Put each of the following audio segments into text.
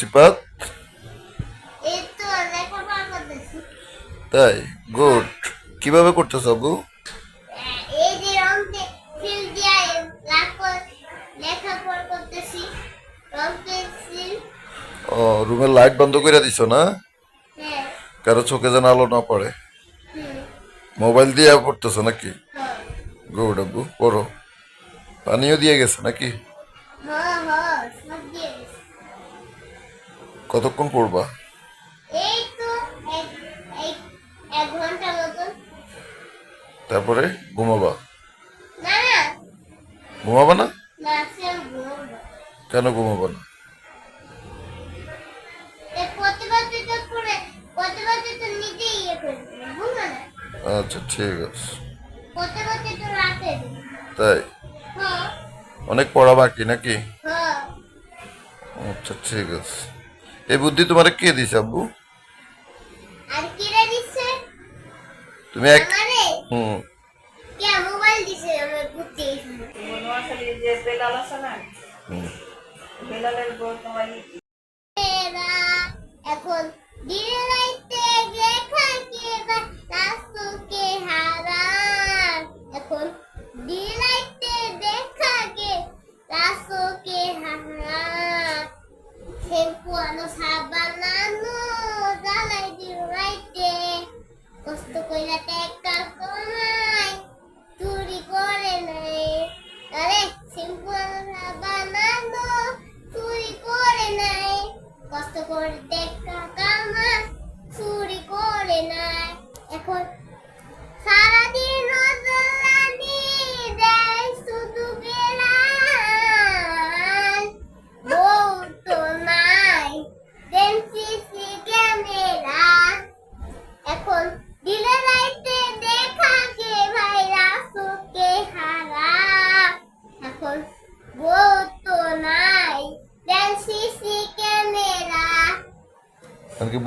সিপাত তাই গুড কীভাবে করতেছ পেন্সিল ও রুমের লাইট বন্ধ করে দিছো না? হ্যাঁ। কারও চোখে যেন আলো না পড়ে। মোবাইল দিয়ে পড়তেছো নাকি? হ্যাঁ। গুড আব্বু পড়ো। পানিও দিয়ে গেছে নাকি? কতক্ষণ পড়বা? এই তো এক এক- এক ঘণ্টা মতন। তারপরে ঘুমাবা? না না। ঘুমাবা না? না সে ঘুমবো। কেন ঘুমাবা না? ইয়ে দিবে আচ্ছা ঠিক আছে। তাই? হ্যাঁ। অনেক পড়া বাকি নাকি? হ্যাঁ। আচ্ছা ঠিক আছে। এই বুদ্ধি তোমার কে দিছে আব্বু? তুমি এক আমারে? হুম। কে কইরা টেকা কমাই চুরি করে নাই আরে সিম্পল বানানো চুরি করে নাই কষ্ট করে কি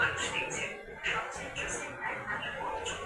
much detail. How to just impact the.